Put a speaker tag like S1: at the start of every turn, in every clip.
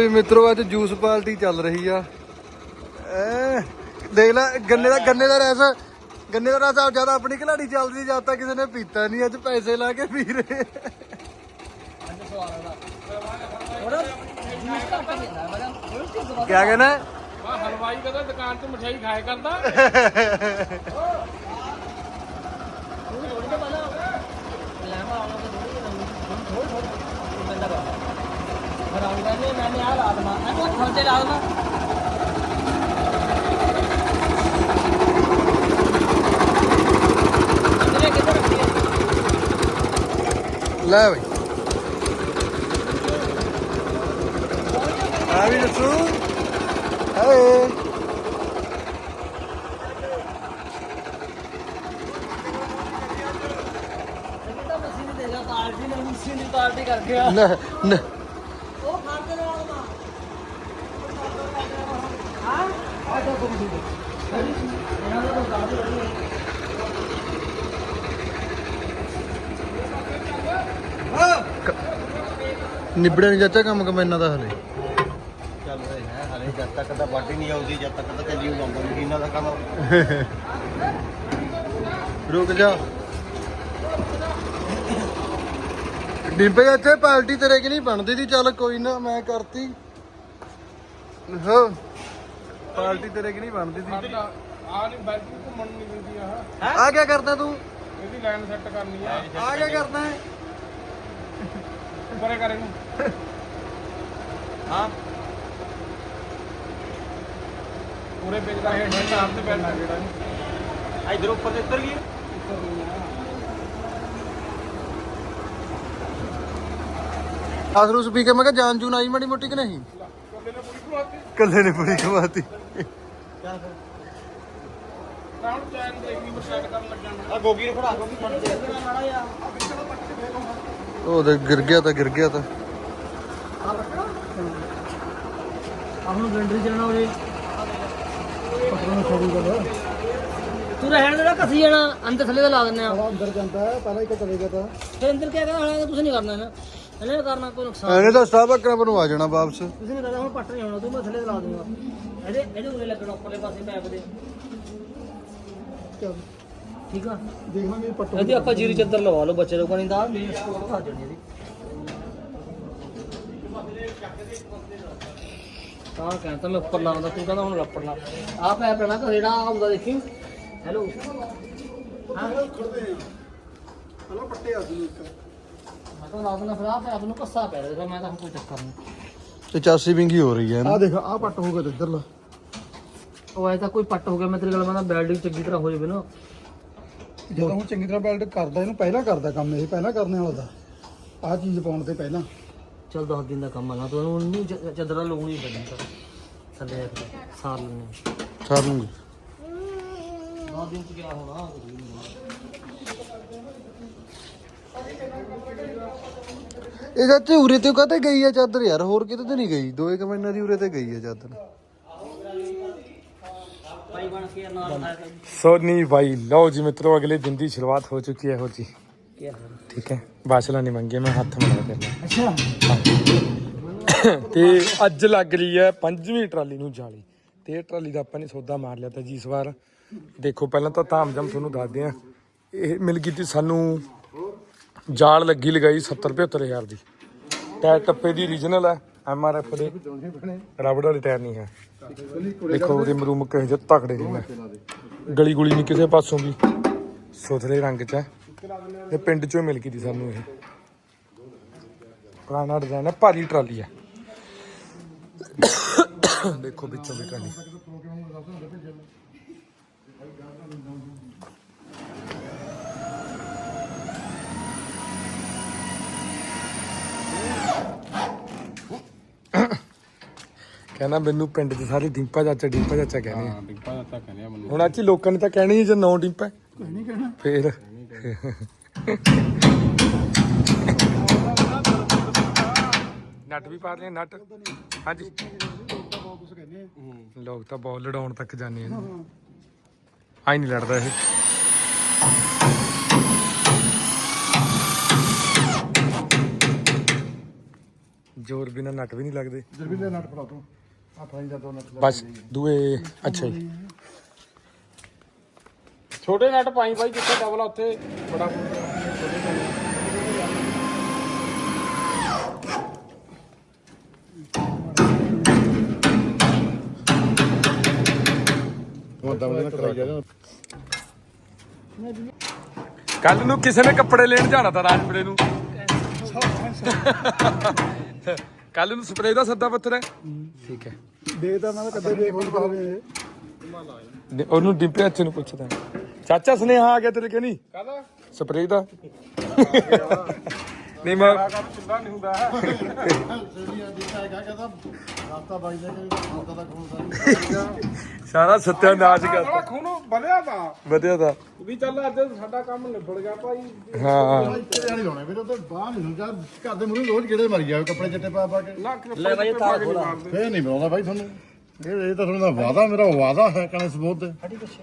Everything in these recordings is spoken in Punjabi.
S1: ਵੀ ਮਿੱਤਰੋ ਅੱਜ ਜੂਸ ਪਾਰਟੀ ਚੱਲ ਰਹੀ ਆ। ਐ ਦੇਖ ਲੈ ਗੰਨੇ ਦਾ ਗੰਨੇ ਦਾ ਰਸ ਗੰਨੇ ਦਾ ਰਸ ਆ ਜ਼ਿਆਦਾ ਆਪਣੀ ਖਿਲਾੜੀ ਚੱਲਦੀ ਜਦ ਤੱਕ ਕਿਸੇ ਨੇ ਪੀਤਾ ਨਹੀਂ ਅੱਜ ਪੈਸੇ ਲਾ ਕੇ ਪੀ ਰਹੇ। ਕਿਆ ਕਹਿਣਾ?
S2: ਆ ਹਲਵਾਈ ਕਦੇ ਦੁਕਾਨ 'ਚ ਮਠਿਆਈ ਖਾਇਆ ਕਰਦਾ।
S1: ਲੈ ਬਈ। ਆ ਵੀ ਦੱਸੋ। ਹਾਏ
S3: ਪਾਰਟੀ ਕਰ ਗਿਆ
S1: ਨਾ ਨਾ
S3: ਉਹ ਖਾਂਦੇ ਨੇ ਆਲਮਾ ਹਾਂ ਆ ਤਾਂ ਕੋਈ ਨਹੀਂ ਇਹਨਾਂ ਦਾ ਤਾਂ ਦਾਦੀ ਹੋਈ
S1: ਨਿਬੜਿਆ ਨਹੀਂ ਚਾਚਾ ਕੰਮ ਕਮ ਇਹਨਾਂ ਦਾ ਹਲੇ।
S4: ਚੱਲ ਰਹੇ ਹੈ ਹਲੇ ਜਦ ਤੱਕ ਤਾਂ ਵਾਢੀ ਨਹੀਂ ਆਉਂਦੀ ਜਦ ਤੱਕ ਤਾਂ ਚੱਲੀ ਜਾਂਦਾ ਮਸ਼ੀਨਾਂ ਦਾ ਕੰਮ।
S1: ਰੁਕ ਜਾ। ਡਿੰਪੇ ਇੱਥੇ ਪਾਰਟੀ ਤੇਰੇ ਕਿ ਨਹੀਂ ਬਣਦੀ ਦੀ? ਚੱਲ ਕੋਈ ਨਾ ਮੈਂ ਕਰਤੀ। ਹੋ। ਪਾਰਟੀ ਤੇਰੇ ਕਿ ਨਹੀਂ ਬਣਦੀ ਦੀ?
S2: ਆ ਨਹੀਂ ਬੈਠ ਕੇ ਘੁੰਮਣ ਨਹੀਂ ਦਿੰਦੀ ਆਹ।
S1: ਆ ਕੀ ਕਰਦਾ ਤੂੰ?
S2: ਇਹਦੀ ਲਾਈਨ ਸੈੱਟ ਕਰਨੀ ਆ।
S1: ਆ ਕੀ ਕਰਦਾ ਹੈ?
S2: ਪਰੇ ਕਰ ਇਹਨੂੰ
S4: ਹਾਂ।
S2: ਪੂਰੇ ਪੇਜ ਦਾ ਹੇਠ ਨਾਲ ਤੇ ਬੈਠਣਾ ਜਿਹੜਾ ਇਹਨੂੰ
S4: ਇਧਰ ਉੱਪਰ ਤੇ ਉੱਤਰ ਗਈ।
S1: ਆਸਰੂ ਸਪੀ ਕੇ ਮੈਂ ਕਿਹਾ ਜਾਨ ਜੂਨ ਆਈ ਮਾੜੀ ਮੋਟੀ ਕਿ ਨਹੀਂ?
S2: ਕੱਲੇ ਨੇ ਪੂਰੀ ਖਵਾਤੀ
S1: ਕੱਲੇ ਨੇ ਪੂਰੀ ਖਵਾਤੀ
S2: ਰਾਉਣ ਚੈਨ ਦੇਖੀ ਪਰ ਸੈੱਟ ਕਰਨ ਲੱਗ ਜਾਣਾ
S4: ਆ ਗੋਗੀ ਨੂੰ ਖੜਾ ਗੋਗੀ ਫੜ। ਦੇ
S1: ਉਹ ਤੇ ਗਿਰ ਗਿਆ ਤਾਂ ਗਿਰ ਗਿਆ ਤਾਂ।
S3: ਆਪ ਨੂੰ ਗੰਡਰੀ ਚੱਲਣਾ ਉਹਦੇ ਤੂੰ ਰਹਿਣ ਦੇ ਨਾ ਕਸੀ ਜਾਣਾ ਅੰਦਰ ਥੱਲੇ ਦਾ ਲਾ ਦਿੰਦੇ ਆ।
S1: ਅੰਦਰ ਜਾਂਦਾ ਹੈ ਪਹਿਲਾਂ ਇੱਕ ਚਲੇ ਗਿਆ ਤਾਂ।
S3: ਫਿਰ ਅੰਦਰ ਕਿਆ ਕਹਿੰਦਾ ਹਲਾ ਕੁਝ ਨਹੀਂ ਕਰਨਾ ਨਾ ਇਹਨੇ ਵੀ ਕਰਨਾ ਕੋਈ ਨੁਕਸਾਨ।
S1: ਐਨੇ ਤਾਂ ਸਟਾਫ ਅੱਕਣਾ ਪਰ ਨੂੰ ਆ ਜਾਣਾ ਵਾਪਸ।
S3: ਕੁਝ ਨਹੀਂ ਕਰਨਾ ਹੁਣ ਪੱਟ ਨਹੀਂ ਹੋਣਾ ਤੂੰ ਮੈਂ ਥੱਲੇ ਦਾ ਲਾ ਦੂੰਗਾ। ਇਹਦੇ ਇਹਦੇ ਉਰੇ ਲੱਗਣਾ ਉੱਪਰਲੇ ਪਾਸੇ ਪੈਪ ਦੇ। ਠੀਕ ਆ?
S1: ਦੇਖਾਂਗੇ ਪੱਟੋ
S3: ਇਹਦੀ ਆਪਾਂ ਜੀਰੀ ਚੱਦਰ ਲਵਾ ਲਓ ਬੱਚੇ ਲੋਕਾਂ ਨੇ ਤਾਂ ਮੇਰੀ ਸਕੋਰ ਖਾ ਜਣੀ ਇਹਦੀ। ਤਾਂ ਕਹਿੰਦਾ ਮੈਂ ਉੱਪਰ ਲਾਉਂਦਾ ਤੂੰ ਕਹਿੰਦਾ ਹੁਣ ਰੱਪੜ ਲਾ। ਆ ਪੈ ਪੈਣਾ ਤਾਂ ਜਿਹੜਾ ਆਉਂਦਾ ਦੇਖੀ। ਹੈਲੋ ਹਾਂ?
S1: ਹਲੋ ਪੱਟੇ ਆ ਦੂ ਇੱਕ।
S3: ਮੈਂ ਤਾਂ ਲਾ ਦੇਣਾ ਫਿਰ ਆ ਨੂੰ ਕੱਸਾ ਪੈ ਰਿਹਾ ਮੈਂ ਤਾਂ ਕੋਈ ਚੱਕਰ ਨਹੀਂ।
S1: ਤੇ ਚਾਸੀ ਵਿੰਗੀ ਹੋ ਰਹੀ ਹੈ ਨਾ?
S5: ਆ ਦੇਖ ਆ ਪੱਟ ਹੋ ਗਿਆ ਤੇ ਇੱਧਰਲਾ
S3: ਉਹ ਐ ਤਾਂ ਕੋਈ ਪੱਟ ਹੋ ਗਿਆ ਮੈਂ ਤੇਰੀ ਗੱਲ ਮੰਨਦਾ ਬੈਲਡਿੰਗ ਚੰਗੀ ਤਰ੍ਹਾਂ ਹੋ ਜਾਵੇ ਨਾ।
S5: ਜਦੋਂ ਹੁਣ ਚੰਗੀ ਤਰ੍ਹਾਂ ਬੈਲਟ ਕਰਦਾ ਇਹਨੂੰ ਪਹਿਲਾਂ ਕਰਦਾ ਕੰਮ ਇਹ ਪਹਿਲਾਂ ਕਰਨੇ ਵਾਲਾ ਦਾ ਆ ਚੀਜ਼ ਪਾਉਣ ਤੇ ਪਹਿਲਾਂ।
S3: ਚਲ 10 ਦਿਨ ਦਾ ਕੰਮ ਆ ਨਾ ਤੂੰ ਉਹਨੂੰ ਚ- ਚੱਦਰਾਂ ਲਾਉਣੀ ਪੈਣੀ ਤਾਂ ਥੱਲੇ ਸਾਰ ਲੈਣੇ
S1: ਸਾਰ ਲੂੰਗੀ।
S3: 10 ਦਿਨ ਚ ਕਿਆ ਹੋਣਾ? ਕੁਝ ਵੀ ਨਹੀਂ
S1: ਇਹ ਚਾਚੇ ਉਰੇ ਤੇ ਕਹਤੇ ਗਈ ਆ ਚਾਦਰ ਯਾਰ ਹੋਰ ਕਿਤੇ ਤੇ ਨਹੀਂ ਗਈ? ਦੋ ਇੱਕ ਮਹੀਨਾ ਦੀ ਉਰੇ ਤੇ ਗਈ ਆ ਚਾਦਰ।
S3: ਭਾਈ ਬਣ ਕੇ ਨਾਲ ਆਇਆ ਕਰ
S2: ਸੋ ਨਹੀਂ ਭਾਈ ਲਓ ਜੀ ਮਿੱਤਰੋ ਅਗਲੇ ਦਿਨ ਦੀ ਸ਼ੁਰੂਆਤ ਹੋ ਚੁੱਕੀ ਹੈ ਹੋ ਜੀ
S3: ਕੀ ਹਾਲ
S2: ਠੀਕ ਹੈ। ਬਾਸ਼ਲਾ ਨਹੀਂ ਮੰਗੇ ਮੈਂ ਹੱਥ ਮਿਲਾ ਕਰਨਾ
S3: ਅੱਛਾ।
S2: ਤੇ ਅੱਜ ਲੱਗ ਰਹੀ ਹੈ ਪੰਜਵੀਂ ਟਰਾਲੀ ਨੂੰ ਜਾਲੀ। ਤੇ ਇਹ ਟਰਾਲੀ ਦਾ ਆਪਾਂ ਨੇ ਸੌਦਾ ਮਾਰ ਲਿਆ ਤਾਂ ਜੀ ਇਸ ਵਾਰ। ਦੇਖੋ ਪਹਿਲਾਂ ਤਾਂ ਧਾਮ ਜਮ ਤੁਹਾਨੂੰ ਦੱਸਦੇ ਆ ਇਹ ਮਿਲ ਗਈ ਤੀ ਸਾਨੂੰ ਜਾਲ ਲੱਗੀ ਲਗਾਈ 70 75 ਹਜ਼ਾਰ ਦੀ। ਟਾਇਰ ਟੱਪੇ ਦੀ ਰੀਜਨਲ ਹੈ ਐਮ ਆਰ ਐਫ ਦੇ। ਰਬੜ ਵਾਲੇ ਟਾਇਰ ਨਹੀਂ ਹੈ। ਦੇਖੋ ਉਹਦੇ ਮਰੂਮ ਕਹੇ ਜਿਹਾ ਤਕੜੇ ਨੇ। ਗਲੀ ਗੁਲੀ ਨਹੀਂ ਕਿਸੇ ਪਾਸੋਂ ਵੀ। ਸੁਥਰੇ ਰੰਗ ਚ ਹੈ। ਇਹ ਪਿੰਡ ਚੋਂ ਹੀ ਮਿਲ ਗਈ ਤੀ ਸਾਨੂੰ ਇਹ। ਪੁਰਾਣਾ ਡਿਜ਼ਾਈਨ ਹੈ ਭਾਰੀ ਟਰਾਲੀ ਹੈ। ਦੇਖੋ ਵਿੱਚੋਂ ਵੀ ਟਰਾਲੀ। ਕਹਿੰਦਾ ਮੈਨੂੰ ਪਿੰਡ 'ਚ ਸਾਰੇ ਡਿੰਪਾ ਚਾਚਾ ਡਿੰਪਾ ਚਾਚਾ ਕਹਿੰਦੇ ਆ।
S4: ਡਿੰਪਾ ਦਾ ਤਾਂ ਕਹਿੰਦੇ ਆ ਮੈਨੂੰ।
S2: ਹੁਣ ਅੱਜ ਲੋਕਾਂ ਨੇ ਤਾਂ ਕਹਿਣੀ ਹੀ ਜੇ ਨੌ ਡਿੰਪਾ ਨਹੀਂ ਕਹਿਣਾ। ਫੇਰ ਨਟ ਵੀ ਪਾ ਲਿਆ ਨਟ। ਹਾਂਜੀ। ਲੋਕ ਤਾਂ ਬਹੁਤ ਲੜਾਉਣ ਤੱਕ ਜਾਂਦੇ ਆ ਆਈ ਨਹੀਂ ਲੜਦਾ ਇਹ। ਜ਼ੋਰ ਬਿਨਾ ਨਟ ਵੀ ਨਹੀਂ ਲੱਗਦੇ।
S5: ਜਰਬੀਲੇ ਨਟ ਫੜਾ ਤੂੰ ਆ ਫਾਈਨ ਦਾ ਦੋ ਨਟ
S2: ਬਸ ਦੂਏ ਅੱਛਾ ਜੀ।
S6: ਛੋਟੇ ਨਟ ਪਾਈ ਬਾਈ ਜਿੱਥੇ ਡਬਲ ਆ ਉੱਥੇ ਬੜਾ
S5: ਹੁਣ
S2: ਕੱਲ ਨੂੰ ਕਿਸੇ ਨੇ ਕੱਪੜੇ ਲੈਣ ਜਾਣਾ ਤਾਂ ਰਾਜਪੁਰੇ ਨੂੰ। ਕੱਲ ਨੂੰ ਸਪਰੇਅ ਦਾ ਸੱਦਾ ਪੱਤਰ ਹੈ। ਠੀਕ ਹੈ।
S5: ਦੇ ਤਾਂ ਮੈਂ ਕਦੇ ਦੇ ਫੋਨ ਕਰਾਵੇ
S2: ਨੇ- ਉਹਨੂੰ ਡਿੰਪੇ ਅੱਛੇ ਨੂੰ ਪੁੱਛਦਾ। ਚਾਚਾ ਸੁਨੇਹਾ ਆ ਗਿਆ ਤੇਰੇ ਕਿ ਨਹੀਂ?
S6: ਕਾਹਦਾ?
S2: ਸਪਰੇਅ ਦਾ। ਨਹੀਂ ਮੈਂ
S6: ਚੁੱਲਾ ਨਹੀਂ ਹੁੰਦਾ।
S2: ਸਾਰਾ ਸੱਤਿਆਨਾਸ਼ ਕਰਤਾ।
S6: ਖੂਨ ਵਧਿਆ ਤਾਂ।
S2: ਵਧੀਆ ਦਾ
S6: ਵੀ ਚੱਲ ਅੱਜ ਸਾਡਾ ਕੰਮ ਨਿਬੜ ਗਿਆ ਭਾਈ।
S2: ਹਾਂ।
S5: ਇੱਥੇ ਨਹੀਂ ਲਾਉਣੇ ਵੀਰੇ ਉਹ ਤਾਂ ਬਾਹਰ ਨਹੀਂ ਹੁੰਦਾ ਘਰ ਦੇ ਮੂਹਰੇ ਰੋਜ਼ ਕਿਹੜੇ ਮਰੀ ਜਾਵੇ ਕੱਪੜੇ ਚਿੱਟੇ ਪਾ ਪਾ ਕੇ
S6: ਨਾ
S3: ਲੈ ਬਾਈ ਤਾਰ ਖੋਲਾ
S5: ਫੇਰ ਨਹੀਂ ਬਣਾਉਂਦਾ ਬਾਈ ਤੁਹਾਨੂੰ। ਇਹ ਇਹ ਤਾਂ ਤੁਹਾਡਾ ਵਾਦਾ ਮੇਰਾ ਵਾਦਾ ਹੈ ਕਣੇ ਸਬੂਤ ਤੇ।
S3: ਹਟੀ ਪਿੱਛੇ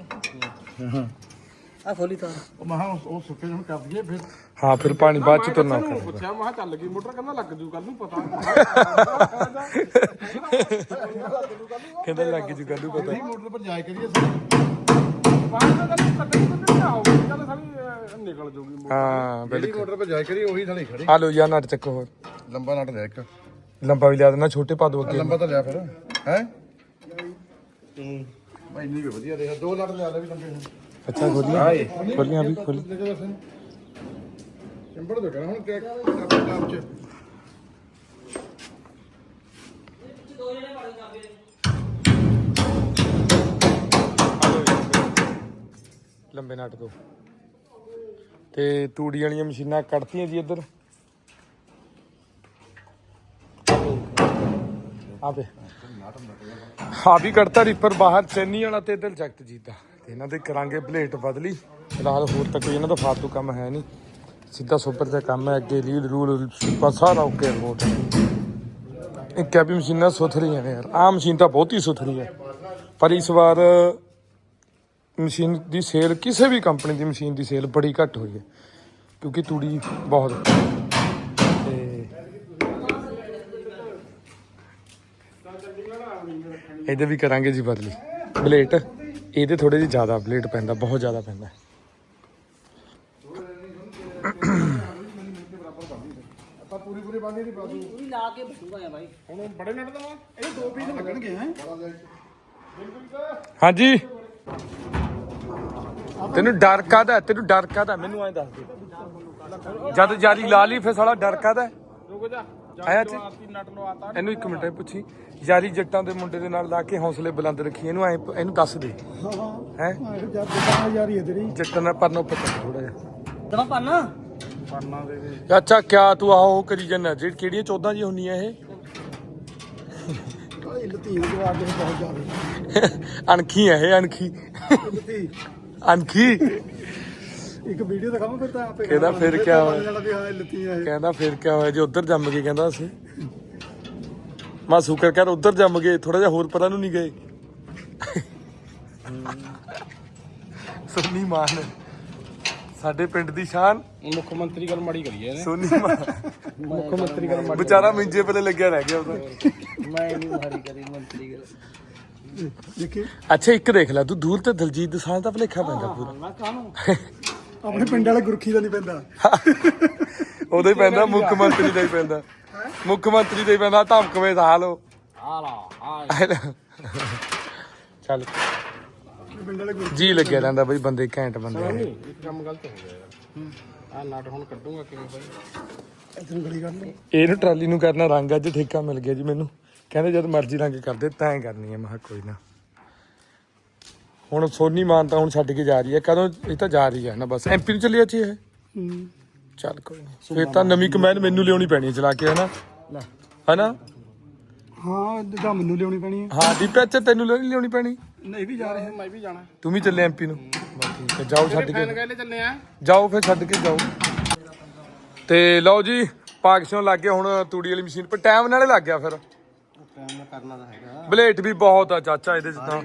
S3: ਆ ਖੋਲੀ ਤਾਰ
S5: ਉਹ ਮਹਾ ਉਹ ਸੁੱਕੇ ਹੁਣ ਕਰ ਦਈਏ ਫਿਰ।
S2: ਹਾਂ ਫਿਰ ਪਾਣੀ ਬਾਅਦ ਚ ਤੁਰਨਾ
S6: ਨੂੰ
S2: ਕਰਦਾ
S6: ਪੁੱਛਿਆ ਮੈਂ ਕਿਹਾ ਚੱਲ ਗਈ ਮੋਟਰ ਕਹਿੰਦਾ ਲੱਗ ਜੂ ਕੱਲ ਨੂੰ ਪਤਾ।
S2: ਕਹਿੰਦਾ ਲੱਗ ਜੂ ਗੱਲੂ ਪਤਾ।
S5: ਇਹ ਮੋਟਰ ਪਰ ਜਾਇ ਕਰੀਏ
S6: ਬਾਹਰ ਦਾ ਕੱਲ ਕੱਟੇ ਕੱਟੇ ਨਾ ਆਉਗੀ ਚੱਲ ਅਹ, ਨਿਕਲ ਜੂਗੀ ਮੋਟਰ।
S2: ਹਾਂ
S5: ਜਿਹੜੀ
S2: ਬਿਲਕੁਲ।
S5: ਮੋਟਰ ਪਰ ਜਾਇ ਕਰੀਏ ਉਹੀ ਥਾਲੀ ਖੜੀ।
S2: ਆ ਲੋ ਯਾਰ ਨਟ ਚੱਕੋ। ਹੋਰ
S5: ਲੰਬਾ ਨਟ ਲੈ ਇੱਕ।
S2: ਲੰਬਾ ਵੀ ਲਿਆ ਦੇਣਾ ਛੋਟੇ ਪਾ ਦੋ ਅੱਗੇ।
S5: ਲੰਬਾ ਤਾਂ ਲਿਆ ਫਿਰ ਹੈ? ਭਾਈ ਨਹੀਂ ਵੀ ਵਧੀਆ ਰਿਹਾ। ਦੋ ਨਟ ਲਿਆ ਲੈ ਵੀ ਲੰਬੇ
S2: ਅੱਛਾ ਖੋਲੀਆਂ? ਖੋਲੀਆਂ ਵੀ ਖੋਲੀ।
S5: ਸਿੰਬੜ ਦੇ ਕਰਾਂ ਹੁਣ ਕਿ ਆਪਣੇ ਕੰਮ ਚ?
S2: ਲੰਬੇ ਨਟ ਦੋ ਤੇ ਤੂੜੀ ਵਾਲੀਆਂ ਮਸ਼ੀਨਾਂ ਕੱਢਤੀਆਂ ਜੀ ਇੱਧਰ। ਆਵੇ ਆ ਵੀ ਕੱਢਤਾ ਰੀਪਰ ਬਾਹਰ ਚੈਨੀ ਵਾਲਾ ਤੇ ਇੱਧਰ ਜਗਤ ਜੀਤ ਤੇ ਇਹਨਾਂ ਦੇ ਕਰਾਂਗੇ ਪਲੇਟ ਬਦਲੀ। ਫਿਲਹਾਲ ਹੋਰ ਤਾਂ ਕੋਈ ਇਹਨਾਂ ਦਾ ਫਾਲਤੂ ਕੰਮ ਹੈ ਨਹੀਂ। ਸਿੱਧਾ ਸੁਪਰ ਦਾ ਕੰਮ ਹੈ, ਅੱਗੇ ਲੀਲ ਰੂਲ ਸੁਪਰ ਸਾਰਾ ਓਕੇ ਰਿਪੋਰਟ ਇਹ ਕੈਬੀ ਮਸ਼ੀਨਾਂ ਸੁਥਰੀਆਂ ਨੇ ਯਾਰ। ਆਹ ਮਸ਼ੀਨ ਤਾਂ ਬਹੁਤ ਹੀ ਸੁਥਰੀ ਹੈ। ਪਰ ਇਸ ਵਾਰ ਮਸ਼ੀਨ ਦੀ ਸੇਲ, ਕਿਸੇ ਵੀ ਕੰਪਨੀ ਦੀ ਮਸ਼ੀਨ ਦੀ ਸੇਲ ਬੜੀ ਘੱਟ ਹੋਈ ਹੈ। ਕਿਉਂਕਿ ਤੂੜੀ ਬਹੁਤ ਤੇ ਇਹਦੇ ਵੀ ਕਰਾਂਗੇ ਜੀ ਬਦਲੀ। ਬਲੇਟ। ਇਹਦੇ ਥੋੜੇ ਜਿਹਾ ਜ਼ਿਆਦਾ ਬਲੇਟ ਪੈਂਦਾ ਬਹੁਤ ਜ਼ਿਆਦਾ ਪੈਂਦਾ।
S5: ਆਪਾਂ ਪੂਰੀ ਪੂਰੀ ਬਾਂਦੀ ਦੀ ਪਾ ਦੂ
S3: ਤੂੰ ਵੀ ਲਾ ਕੇ ਬਸੂਗਾ ਆ ਬਾਈ।
S6: ਹੁਣ ਬੜੇ ਨਟ ਦਵਾ
S5: ਇਹ ਦੋ ਪੀਸ ਲੱਗਣਗੇ ਹੈ।
S2: ਹਾਂਜੀ। ਤੈਨੂੰ ਡਰ ਕਾਦਾ ਤੈਨੂੰ ਡਰ ਕਾਦਾ ਮੈਨੂੰ ਐਂ ਦੱਸ ਦੇ। ਜਦ ਜਾਰੀ ਲਾ ਲਈ ਫਿਰ ਸਾਲਾ ਡਰ ਕਾਦਾ
S6: ਰੁਕ ਜਾ।
S2: ਆਇਆ ਚ-
S6: ਆਤੀ ਨਟ ਲਵਾਤਾ
S2: ਇਹਨੂੰ ਇੱਕ ਮਿੰਟ ਪੁੱਛੀ। ਯਾਰੀ ਜੱਟਾਂ ਦੇ ਮੁੰਡੇ ਦੇ ਨਾਲ ਲਾ ਕੇ ਹੌਸਲੇ ਬੁਲੰਦ ਰੱਖੀ। ਇਹਨੂੰ ਐ ਇਹਨੂੰ ਦੱਸ ਦੇ। ਹੈ
S5: ਜਦ ਦੁਕਾਨ ਯਾਰੀ ਹੈ ਤੇਰੀ।
S2: ਜੱਟਾਂ ਨਾਲ ਪਰਨੋਂ ਪਤਾ ਥੋੜਾ ਜਿਹਾ।
S3: ਦਵਾ ਪੰਨਾ
S6: ਪੜਨਾ ਦੇ ਦੇ।
S2: ਅੱਛਾ ਕਿਆ ਤੂੰ ਆਹੋ ਕਰੀ ਜੰਨਾ ਜਿਹੜੀ ਕਿਹੜੀਆਂ ਚੌਦਾਂ ਜੀ ਹੁੰਦੀਆਂ ਇਹ? ਅਣਖੀ ਹੈ ਇਹ ਅਣਖੀ। ਅਣਖੀ?
S5: ਇੱਕ ਵੀਡੀਓ ਦਿਖਾਵਾਂ ਫਿਰ ਤਾਂ ਆਪੇ
S2: ਕਹਿੰਦਾ ਫਿਰ ਕਿਆ ਹੋਇਆ?
S5: ਜਾਣਾ ਵੀ ਹਾਂ ਲਤੀ ਹੈ
S2: ਕਹਿੰਦਾ ਫਿਰ ਕਿਆ ਹੋਇਆ? ਜੇ ਉੱਧਰ ਜੰਮ ਗਏ ਕਹਿੰਦਾ ਅਸੀਂ। ਮੈਂ ਸ਼ੁਕਰ ਕਰ ਉੱਧਰ ਜੰਮ ਗਏ ਥੋੜਾ ਜਿਹਾ ਹੋਰ ਪਰਾਂ ਨੂੰ ਨਹੀਂ ਗਏ। ਸੋਨੀ ਮਾਨ ਸਾਡੇ ਪਿੰਡ ਦੀ ਸ਼ਾਨ।
S6: ਮੁੱਖ ਮੰਤਰੀ ਗੱਲ ਮਾੜੀ ਕਰੀ ਇਹਨੇ।
S2: ਸੋਨੀ ਮਾਨ।
S6: ਮੁੱਖ ਮੰਤਰੀ ਗੱਲ ਮਾੜੀ
S2: ਵਿਚਾਰਾ ਮਿੰਜੇ ਪਲੇ ਲੱਗਿਆ ਰਹਿ ਗਿਆ ਉਹਦਾ।
S3: ਮੈਂ ਨਹੀਂ ਮਾਰੀ ਕਰੀ ਮੰਤਰੀ ਗੱਲ।
S5: ਦੇਖੀ?
S2: ਅੱਛਾ ਇੱਕ ਦੇਖ ਲੈ ਤੂੰ ਦੂਰ ਤੇ ਦਲਜੀਤ ਦਸਾਂਝ ਦਾ ਭਲੇਖਾ ਪੈਂਦਾ ਪੂਰਾ।
S3: ਮੈਂ ਕਾਹਨੂੰ?
S5: ਆਪਣੇ ਪਿੰਡ ਵਾਲੇ ਗੁਰਖੀ ਦਾ ਨਹੀਂ ਪੈਂਦਾ।
S2: ਉਹਦਾ ਹੀ ਪੈਂਦਾ ਮੁੱਖ ਮੰਤਰੀ ਦਾ ਹੀ ਪੈਂਦਾ। ਮੁੱਖ ਮੰਤਰੀ ਦਾ ਹੀ ਪੈਂਦਾ ਧਮਕਵੇਂ ਦਾ
S3: ਆ ਲਾ ਆ
S2: ਚੱਲ।
S5: ਪਿੰਡ ਵਾਲੇ ਗੁਰਖੀ
S2: ਜੀ ਲੱਗਿਆ ਰਹਿੰਦਾ ਬਈ ਬੰਦੇ ਘੈਂਟ ਬੰਦੇ ਆ।
S6: ਇੱਕ ਕੰਮ ਗਲਤ ਹੋ ਗਿਆ ਯਾਰ। ਆ ਨਟ ਹੁਣ ਕੱਢੂਗਾ ਕਿਵੇਂ ਬਾਈ?
S5: ਇਧਰੋਂ ਗਲੀ ਲਓ
S2: ਇਹਨੂੰ ਟਰਾਲੀ ਨੂੰ ਕਰਨਾ ਰੰਗ ਅੱਜ ਠੇਕਾ ਮਿਲ ਗਿਆ ਜੀ ਮੈਨੂੰ। ਕਹਿੰਦੇ ਜਦ ਮਰਜ਼ੀ ਰੰਗ ਕਰ ਦੇ ਤਾਂ ਹੀ ਕਰਨੀ ਹੈ। ਮੈਂ ਕਿਹਾ ਕੋਈ ਨਾ। ਹੁਣ ਸੋਨੀ ਮਾਨ ਤਾਂ ਹੁਣ ਛੱਡ ਕੇ ਜਾ ਰਹੀ ਹੈ। ਕਦੋਂ ਇਹ ਤਾਂ ਜਾ ਰਹੀ ਹੈ ਨਾ ਬਸ। ਐਮਪੀ ਨੂੰ ਚੱਲੀ ਅੱਛੀ ਹੈ ਚੱਲ ਕੋਈ ਨਹੀਂ ਫਿਰ ਤਾਂ ਨਵੀਂ ਕਮੈਨ ਮੈਨੂੰ ਲਿਆਉਣੀ ਪੈਣੀ ਹੈ ਚਲਾ ਕੇ ਹਨਾ?
S3: ਲੈ।
S2: ਹਨਾ?
S5: ਹਾਂ ਜਿੱਦਾਂ ਮੈਨੂੰ ਲਿਆਉਣੀ ਪੈਣੀ ਹੈ।
S2: ਹਾਂ ਦੀਪੇ ਅੱਛਾ ਤੈਨੂੰ ਨਹੀਂ ਲਿਆਉਣੀ ਪੈਣੀ?
S5: ਨਹੀਂ ਵੀ ਜਾ ਰਹੇ।
S6: ਮੈਂ ਵੀ ਜਾਣਾ।
S2: ਤੂੰ ਵੀ ਚੱਲੇ ਐਮਪੀ ਨੂੰ। ਬਸ ਠੀਕ ਹੈ ਜਾਓ ਛੱਡ ਕੇ।
S6: ਕਹਿੰਦੇ ਚੱਲੇ ਆ।
S2: ਜਾਓ ਫਿਰ ਛੱਡ ਕੇ ਜਾਓ। ਤੇ ਲਓ ਜੀ ਪਾਕਿਸਤਾਨ ਲੱਗ ਗਿਆ ਹੁਣ ਤੂੜੀ ਵਾਲੀ ਮਸ਼ੀਨ। ਪਰ ਟਾਈਮ ਨਾਲੇ ਲੱਗ ਗਿਆ ਫਿਰ।
S4: ਟਾਈਮ ਕਰਨਾ ਤਾਂ ਹੈਗਾ।
S2: ਬਲੇਟ ਵੀ ਬਹੁਤ ਆ ਚਾਚਾ ਇਹਦੇ ਚ ਤਾਂ।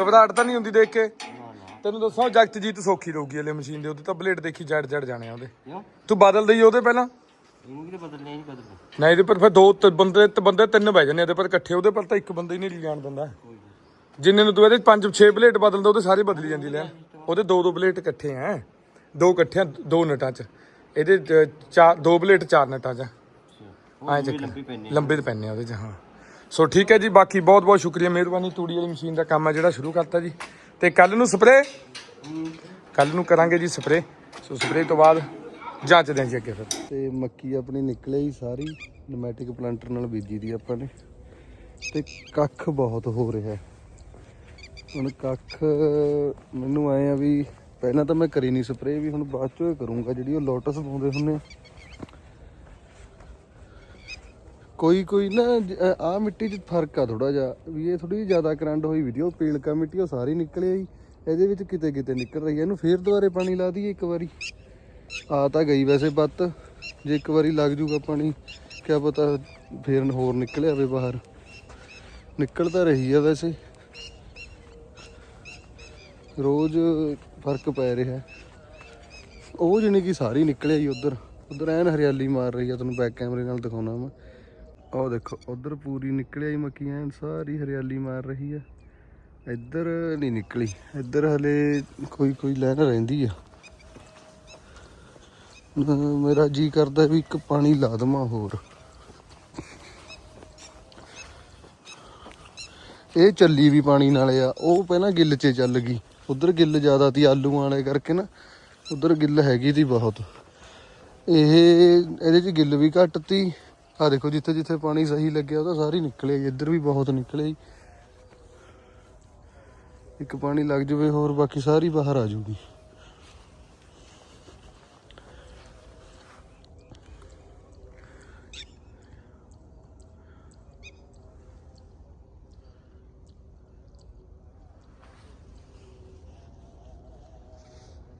S2: ਘਬਰਾਹਟ ਤਾਂ ਨਹੀਂ ਹੁੰਦੀ ਦੇਖ ਕੇ? ਤੈਨੂੰ ਦੱਸਾਂ ਜਗਤਜੀਤ ਸੌਖੀ ਰਹੂਗੀ ਇਹਲੇ ਮਸ਼ੀਨ ਦੇ ਉੱਤੇ ਤਾਂ ਬਲੇਡ ਦੇਖੀ ਜੜ ਜੜ ਜਾਣੇ ਆ ਉਹਦੇ। ਤੂੰ ਬਦਲ ਦਈ ਉਹਦੇ ਪਹਿਲਾਂ?
S4: ਇਹਨੂੰ ਕਿਹਨੇ ਬਦਲਨੇ ਨਹੀਂ ਬਦਲਨੇ
S2: ਨਹੀਂ ਇਹਦੇ ਪਰ ਫਿਰ ਦੋ ਤੇ ਬੰਦੇ ਤੇ ਬੰਦੇ ਤਿੰਨ ਬਹਿ ਜਾਂਦੇ ਇਹਦੇ ਪਰ ਇਕੱਠੇ ਉਹਦੇ ਪਰ ਤਾਂ ਇੱਕ ਬੰਦਾ ਹੀ ਨਹੀਂ ਜਾਣ ਦਿੰਦਾ। ਜਿੰਨੇ ਨੂੰ ਤੂੰ ਇਹਦੇ ਪੰਜ ਛੇ ਪਲੇਟ ਬਦਲਦਾ ਉਹਦੇ ਸਾਰੇ ਬਦਲੀ ਜਾਂਦੀ ਲੈ। ਉਹਦੇ ਦੋ ਦੋ ਪਲੇਟ ਇਕੱਠੇ ਆ। ਦੋ ਇਕੱਠੇ ਆ, ਦੋ ਨਟਾਂ 'ਚ। ਇਹਦੇ ਚ ਚਾਰ ਦੋ ਪਲੇਟ ਚਾਰ ਨਟਾਂ 'ਚ। ਐਂ ਚੱਕ
S4: ਲੰਬੀ ਪੈਣੀ
S2: ਲੰਬੇ ਤੇ ਪੈਣੇ ਆ ਉਹਦੇ 'ਚ ਹਾਂ। ਸੋ ਠੀਕ ਹੈ ਜੀ, ਬਾਕੀ ਬਹੁਤ ਬਹੁਤ ਸ਼ੁਕਰੀਆ ਮਿਹਰਬਾਨੀ ਤੂੜੀ ਵਾਲੀ ਮਸ਼ੀਨ ਦਾ ਕੰਮ ਹੈ ਜਿਹੜਾ ਸ਼ੁਰੂ ਕਰਤਾ ਜੀ। ਤੇ ਕੱਲ ਨੂੰ ਸਪਰੇ ਕੱਲ ਨੂੰ ਕਰਾਂਗੇ ਜੀ ਸਪਰੇ ਸੋ ਸਪਰੇ ਤੋਂ ਬਾਅਦ ਜਾਂਚਦੇ ਹਾਂ ਜੀ ਅੱਗੇ ਫਿਰ।
S1: ਤੇ ਮੱਕੀ ਆਪਣੀ ਨਿਕਲੇ ਹੀ ਸਾਰੀ, ਨਮੈਟਿਕ ਪਲਾਂਟਰ ਨਾਲ ਬੀਜੀ ਦੀ ਆਪਾਂ ਨੇ। ਤੇ ਕੱਖ ਬਹੁਤ ਹੋ ਰਿਹਾ। ਹੁਣ ਕੱਖ ਮੈਨੂੰ ਆਏ ਆ ਵੀ ਪਹਿਲਾਂ ਤਾਂ ਮੈਂ ਕਰੀ ਨਹੀਂ ਸਪਰੇਅ, ਵੀ ਹੁਣ ਬਾਅਦ ਚੋਂ ਇਹ ਕਰੂੰਗਾ। ਜਿਹੜੀ ਉਹ ਲੋਟਸ ਪਾਉਂਦੇ ਹੁੰਦੇ ਆ ਕੋਈ ਕੋਈ ਨਾ ਆ ਮਿੱਟੀ 'ਚ ਫ਼ਰਕ ਆ ਥੋੜਾ ਜਿਹਾ, ਵੀ ਇਹ ਥੋੜੀ ਜ਼ਿਆਦਾ ਕਰੰਟ ਹੋਈ ਵੀਡੀਓ ਪੀਲਕਾ ਮਿੱਟੀ, ਉਹ ਸਾਰੀ ਨਿਕਲ ਆਈ ਇਹਦੇ ਵਿੱਚ ਕਿਤੇ ਕਿਤੇ ਨਿਕਲ ਰਹੀ ਹੈ ਇਹਨੂੰ ਫੇਰ ਦੁਬਾਰੇ ਪਾਣੀ ਲਾ ਦਈਏ ਇੱਕ ਵਾਰੀ। ਆ ਤਾਂ ਗਈ ਵੈਸੇ ਬੱਤ, ਜੇ ਇੱਕ ਵਾਰੀ ਲੱਗ ਜੂਗਾ ਪਾਣੀ, ਕਿਆ ਪਤਾ ਫੇਰ ਹੋਰ ਨਿਕਲ ਆਵੇ ਬਾਹਰ। ਨਿਕਲ ਤਾਂ ਰਹੀ ਆ ਵੈਸੇ। ਰੋਜ਼ ਫ਼ਰਕ ਪੈ ਰਿਹਾ। ਉਹ ਜਿਹਨੇ ਕਿ ਸਾਰੀ ਨਿਕਲਿਆ ਆਈ ਉਧਰ। ਉਧਰ ਐਨ ਹਰਿਆਲੀ ਮਾਰ ਰਹੀ ਆ, ਤੁਹਾਨੂੰ ਬੈਕ ਕੈਮਰੇ ਨਾਲ ਦਿਖਾਉਣਾ ਮੈਂ। ਉਹ ਦੇਖੋ, ਉਧਰ ਪੂਰੀ ਨਿਕਲਿਆ ਹੀ ਮੱਕੀਆਂ ਸਾਰੀ ਹਰਿਆਲੀ ਮਾਰ ਰਹੀ ਆ। ਇੱਧਰ ਨਹੀਂ ਨਿਕਲੀ। ਇੱਧਰ ਹਲੇ ਕੋਈ ਕੋਈ ਲੈਣ ਰਹਿੰਦੀ ਆ। ਮੇਰਾ ਜੀ ਕਰਦਾ ਵੀ ਇੱਕ ਪਾਣੀ ਲਾ ਦਵਾਂ ਹੋਰ। ਇਹ ਚੱਲੀ ਵੀ ਪਾਣੀ ਨਾਲੇ ਆ। ਉਹ ਪਹਿਲਾਂ ਗਿੱਲ 'ਚ ਚੱਲ ਗਈ। ਉਧਰ ਗਿੱਲ ਜ਼ਿਆਦਾ ਤੀ, ਆਲੂ ਵਾਲੇ ਕਰਕੇ ਨਾ। ਉਧਰ ਗਿੱਲ ਹੈਗੀ ਤੀ ਬਹੁਤ। ਇਹ, ਇਹਦੇ 'ਚ ਗਿੱਲ ਵੀ ਘੱਟ ਤੀ। ਆ ਦੇਖੋ ਜਿੱਥੇ ਜਿੱਥੇ ਪਾਣੀ ਸਹੀ ਲੱਗਿਆ ਉਹਦਾ ਸਾਰੀ ਨਿਕਲੇ ਇੱਧਰ ਵੀ ਬਹੁਤ ਨਿਕਲੇ ਇੱਕ ਪਾਣੀ ਲੱਗ ਜਵੇ, ਹੋਰ ਬਾਕੀ ਸਾਰੀ ਬਾਹਰ ਆ ਜੂਗੀ